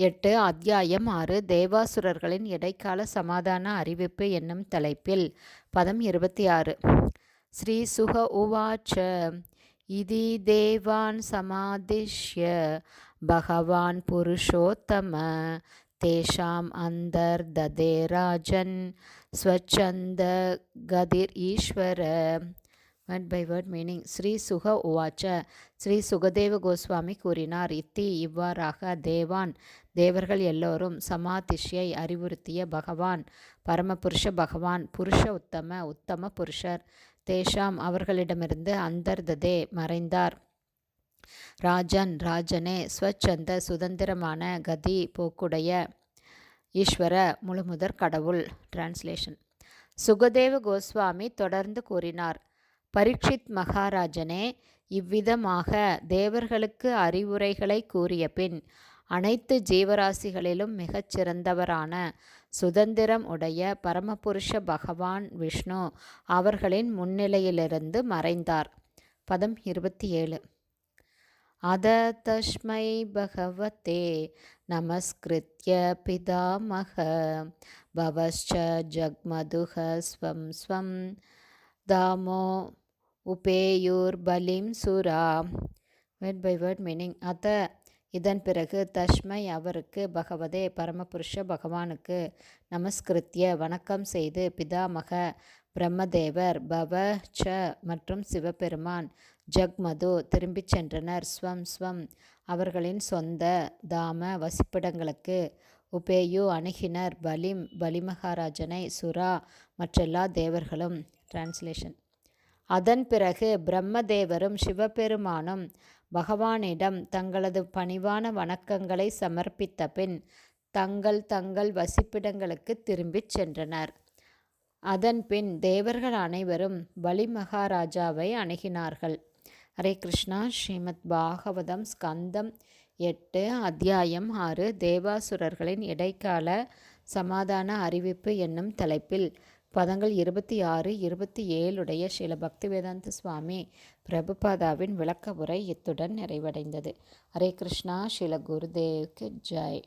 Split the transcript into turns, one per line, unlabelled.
எட்டு அத்தியாயம் ஆறு தேவாசுரர்களின் இடைக்கால சமாதான அறிவிப்பு என்னும் தலைப்பில். பதம் இருபத்தி ஆறு ஸ்ரீ சுக உவாச்ச இதி தேவான் சமாதிஷ்ய பகவான் புருஷோத்தம தேஷாம் அந்தர் ததே ராஜன் ஸ்வச்சந்த கதிர் ஈஸ்வர word by word meaning Shri Shuka உவாச்ச. ஸ்ரீ சுகதேவ கோஸ்வாமி கூறினார் இத்தி இவ்வாறாக தேவான். தேவர்கள் எல்லோரும் சமாதிஷ்யை அறிவுறுத்திய பகவான். பரமபுருஷ பகவான் புருஷ உத்தம உத்தம புருஷர். தேஷாம் அவர்களிடமிருந்து அந்தர்ததே மறைந்தார். ராஜன் ராஜனே ஸ்வச்சந்த சுதந்திரமான கதி போக்குடைய ஈஸ்வர முழுமுதற் கடவுள். டிரான்ஸ்லேஷன் சுகதேவ கோஸ்வாமி தொடர்ந்து கூறினார் பரீட்சித் மகாராஜனே இவ்விதமாக தேவர்களுக்கு அறிவுரைகளை கூறிய பின் அனைத்து ஜீவராசிகளிலும் மிகச்சிறந்தவரான சுதந்திரம் உடைய பரமபுருஷ பகவான் விஷ்ணு அவர்களின் முன்னிலையிலிருந்து மறைந்தார். பதம் இருபத்தி ஏழு. அத தஸ்மை பகவத்தே நமஸ்கிருத்ய பிதாமக பவஸ்ச ஜக்மதுக ஸ்வம் ஸ்வம். தாமோ உபேயூர் பலிம் சுரா. வேர்ட் பை வேர்ட் மீனிங் அத்த இதன் பிறகு தஷ்மை அவருக்கு பகவதே பரமபுருஷ பகவானுக்கு நமஸ்கிருத்திய வணக்கம் செய்து பிதாமக பிரம்மதேவர் பவ ச மற்றும் சிவபெருமான் ஜக்மது திரும்பிச் சென்றனர். ஸ்வம் ஸ்வம். அவர்களின் சொந்த தாம வசிப்பிடங்களுக்கு உபேயு அணுகினர் பலிம் பலிமகாராஜனை சுரா மற்றெல்லா தேவர்களும். டிரான்ஸ்லேஷன் அதன் பிறகு பிரம்மதேவரும் சிவபெருமானும் பகவானிடம் தங்களது பணிவான வணக்கங்களை சமர்ப்பித்த பின் தங்கள் தங்கள் வசிப்பிடங்களுக்கு திரும்பிச் சென்றனர். அதன் பின் தேவர்கள் அனைவரும் பலி மகாராஜாவை அணுகினார்கள். ஹரே கிருஷ்ணா. ஸ்ரீமத் பாகவதம் ஸ்கந்தம் எட்டு அத்தியாயம் ஆறு தேவாசுரர்களின் இடைக்கால சமாதான அறிவிப்பு என்னும் தலைப்பில். பதங்கள் இருபத்தி ஆறு இருபத்தி ஏழுடைய ஸ்ரீல பக்திவேதாந்த சுவாமி பிரபுபாதாவின் விளக்க உரை இத்துடன் நிறைவடைந்தது. ஹரே கிருஷ்ணா ஸ்ரீல குருதேவ்க்கு ஜெய்.